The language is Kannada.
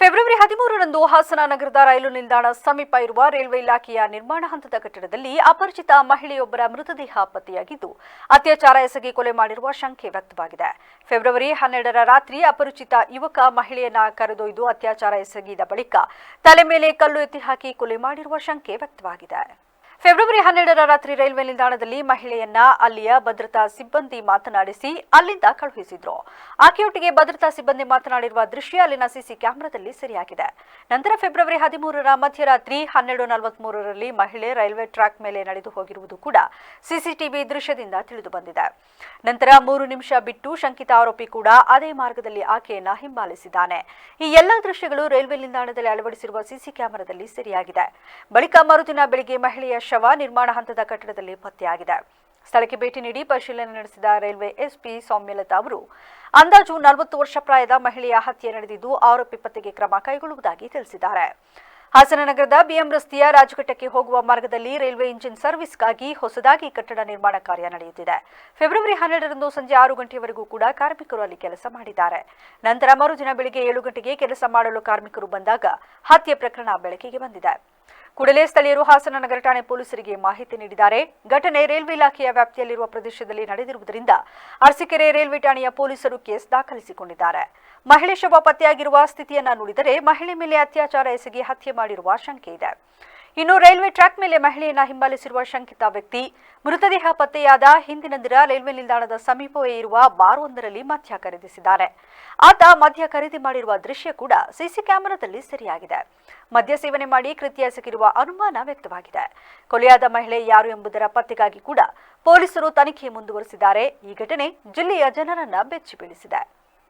ಫೆಬ್ರವರಿ ಹದಿಮೂರರಂದು ಹಾಸನ ನಗರದ ರೈಲು ನಿಲ್ದಾಣ ಸಮೀಪ ಇರುವ ರೈಲ್ವೆ ಇಲಾಖೆಯ ನಿರ್ಮಾಣ ಹಂತದ ಕಟ್ಟಡದಲ್ಲಿ ಅಪರಿಚಿತ ಮಹಿಳೆಯೊಬ್ಬರ ಮೃತದೇಹ ಪತ್ತೆಯಾಗಿದ್ದು, ಅತ್ಯಾಚಾರ ಎಸಗಿ ಕೊಲೆ ಮಾಡಿರುವ ಶಂಕೆ ವ್ಯಕ್ತವಾಗಿದೆ. ಫೆಬ್ರವರಿ ಹನ್ನೆರಡರ ರಾತ್ರಿ ಅಪರಿಚಿತ ಯುವಕ ಮಹಿಳೆಯನ್ನ ಕರೆದೊಯ್ದು ಅತ್ಯಾಚಾರ ಎಸಗಿದ ಬಳಿಕ ತಲೆ ಮೇಲೆ ಕಲ್ಲು ಎತ್ತಿ ಹಾಕಿ ಕೊಲೆ ಮಾಡಿರುವ ಶಂಕೆ ವ್ಯಕ್ತವಾಗಿದೆ. ಫೆಬ್ರವರಿ ಹನ್ನೆರಡರ ರಾತ್ರಿ ರೈಲ್ವೆ ನಿಲ್ದಾಣದಲ್ಲಿ ಮಹಿಳೆಯನ್ನ ಅಲ್ಲಿಯ ಭದ್ರತಾ ಸಿಬ್ಬಂದಿ ಮಾತನಾಡಿಸಿ ಅಲ್ಲಿಂದ ಕಳುಹಿಸಿದ್ರು. ಆಕೆಯೊಟ್ಟಿಗೆ ಭದ್ರತಾ ಸಿಬ್ಬಂದಿ ಮಾತನಾಡಿರುವ ದೃಶ್ಯ ಅಲ್ಲಿನ ಸಿಸಿ ಕ್ಯಾಮೆರಾದಲ್ಲಿ ಸೆರೆಯಾಗಿದೆ. ನಂತರ ಫೆಬ್ರವರಿ ಹದಿಮೂರರ ಮಧ್ಯರಾತ್ರಿ ಹನ್ನೆರಡು ನಲವತ್ಮೂರರಲ್ಲಿ ಮಹಿಳೆ ರೈಲ್ವೆ ಟ್ರ್ಯಾಕ್ ಮೇಲೆ ನಡೆದು ಹೋಗಿರುವುದು ಕೂಡ ಸಿಸಿಟಿವಿ ದೃಶ್ಯದಿಂದ ತಿಳಿದು ಬಂದಿದೆ. ನಂತರ ಮೂರು ನಿಮಿಷ ಬಿಟ್ಟು ಶಂಕಿತ ಆರೋಪಿ ಕೂಡ ಅದೇ ಮಾರ್ಗದಲ್ಲಿ ಆಕೆಯನ್ನ ಹಿಂಬಾಲಿಸಿದ್ದಾನೆ. ಈ ಎಲ್ಲಾ ದೃಶ್ಯಗಳು ರೈಲ್ವೆ ನಿಲ್ದಾಣದಲ್ಲಿ ಅಳವಡಿಸಿರುವ ಸಿಸಿ ಕ್ಯಾಮೆರಾದಲ್ಲಿ ಸೆರೆಯಾಗಿದೆ. ಬಳಿಕ ಮರುದಿನ ಬೆಳಿಗ್ಗೆ ಮಹಿಳೆಯ ಶವ ನಿರ್ಮಾಣ ಹಂತದ ಕಟ್ಟಡದಲ್ಲಿ ಪತ್ತೆಯಾಗಿದೆ. ಸ್ಥಳಕ್ಕೆ ಭೇಟಿ ನೀಡಿ ಪರಿಶೀಲನೆ ನಡೆಸಿದ ರೈಲ್ವೆ ಎಸ್ಪಿ ಸೌಮ್ಯಲತಾ ಅವರು, ಅಂದಾಜು ನಲವತ್ತು ವರ್ಷ ಪ್ರಾಯದ ಮಹಿಳೆಯ ಹತ್ಯೆ ನಡೆದಿದ್ದು ಆರೋಪಿ ಪತ್ತೆಗೆ ಕ್ರಮ ಕೈಗೊಳ್ಳುವುದಾಗಿ ತಿಳಿಸಿದ್ದಾರೆ. ಹಾಸನ ನಗರದ ಬಿಎಂ ರಸ್ತೆಯ ರಾಜಘಟ್ಟಕ್ಕೆ ಹೋಗುವ ಮಾರ್ಗದಲ್ಲಿ ರೈಲ್ವೆ ಇಂಜಿನ್ ಸರ್ವಿಸ್ಗಾಗಿ ಹೊಸದಾಗಿ ಕಟ್ಟಡ ನಿರ್ಮಾಣ ಕಾರ್ಯ ನಡೆಯುತ್ತಿದೆ. ಫೆಬ್ರವರಿ ಹನ್ನೆರಡರಂದು ಸಂಜೆ ಆರು ಗಂಟೆಯವರೆಗೂ ಕೂಡ ಕಾರ್ಮಿಕರು ಅಲ್ಲಿ ಕೆಲಸ ಮಾಡಿದ್ದಾರೆ. ನಂತರ ಮರುದಿನ ಬೆಳಿಗ್ಗೆ ಏಳು ಗಂಟೆಗೆ ಕೆಲಸ ಮಾಡಲು ಕಾರ್ಮಿಕರು ಬಂದಾಗ ಹತ್ಯೆ ಪ್ರಕರಣ ಬೆಳಕಿಗೆ ಬಂದಿದೆ. ಕೂಡಲೇ ಸ್ಥಳೀಯರು ಹಾಸನ ನಗರ ಠಾಣೆ ಪೊಲೀಸರಿಗೆ ಮಾಹಿತಿ ನೀಡಿದ್ದಾರೆ. ಘಟನೆ ರೈಲ್ವೆ ಇಲಾಖೆಯ ವ್ಯಾಪ್ತಿಯಲ್ಲಿರುವ ಪ್ರದೇಶದಲ್ಲಿ ನಡೆದಿರುವುದರಿಂದ ಅರಸಿಕೆರೆ ರೈಲ್ವೆ ಠಾಣೆಯ ಪೊಲೀಸರು ಕೇಸ್ ದಾಖಲಿಸಿಕೊಂಡಿದ್ದಾರೆ. ಮಹಿಳೆ ಶವ ಪತ್ತೆಯಾಗಿರುವ ಸ್ಥಿತಿಯನ್ನ ನೋಡಿದರೆ ಮಹಿಳೆ ಮೇಲೆ ಅತ್ಯಾಚಾರ ಎಸಗಿ ಹತ್ಯೆ ಮಾಡಿರುವ ಶಂಕೆ ಇದೆ. ಇನ್ನು ರೈಲ್ವೆ ಟ್ರ್ಯಾಕ್ ಮೇಲೆ ಮಹಿಳೆಯನ್ನ ಹಿಂಬಾಲಿಸಿರುವ ಶಂಕಿತ ವ್ಯಕ್ತಿ ಮೃತದೇಹ ಪತ್ತೆಯಾದ ಹಿಂದಿನ ದಿನ ರೈಲ್ವೆ ನಿಲ್ದಾಣದ ಸಮೀಪವೇ ಇರುವ ಬಾರ್ ಒಂದರಲ್ಲಿ ಮದ್ಯ ಖರೀದಿಸಿದ್ದಾನೆ. ಆತ ಮದ್ಯ ಖರೀದಿ ಮಾಡಿರುವ ದೃಶ್ಯ ಕೂಡ ಸಿಸಿ ಕ್ಯಾಮೆರಾದಲ್ಲಿ ಸೆರೆಯಾಗಿದೆ. ಮದ್ಯ ಸೇವನೆ ಮಾಡಿ ಕೃತ್ಯ ಎಸಗಿರುವ ಅನುಮಾನ ವ್ಯಕ್ತವಾಗಿದೆ. ಕೊಲೆಯಾದ ಮಹಿಳೆ ಯಾರು ಎಂಬುದರ ಪತ್ತೆಗಾಗಿ ಕೂಡ ಪೊಲೀಸರು ತನಿಖೆ ಮುಂದುವರೆಸಿದ್ದಾರೆ. ಈ ಘಟನೆ ಜಿಲ್ಲೆಯ ಜನರನ್ನ ಬೆಚ್ಚಿ ಬೀಳಿಸಿದೆ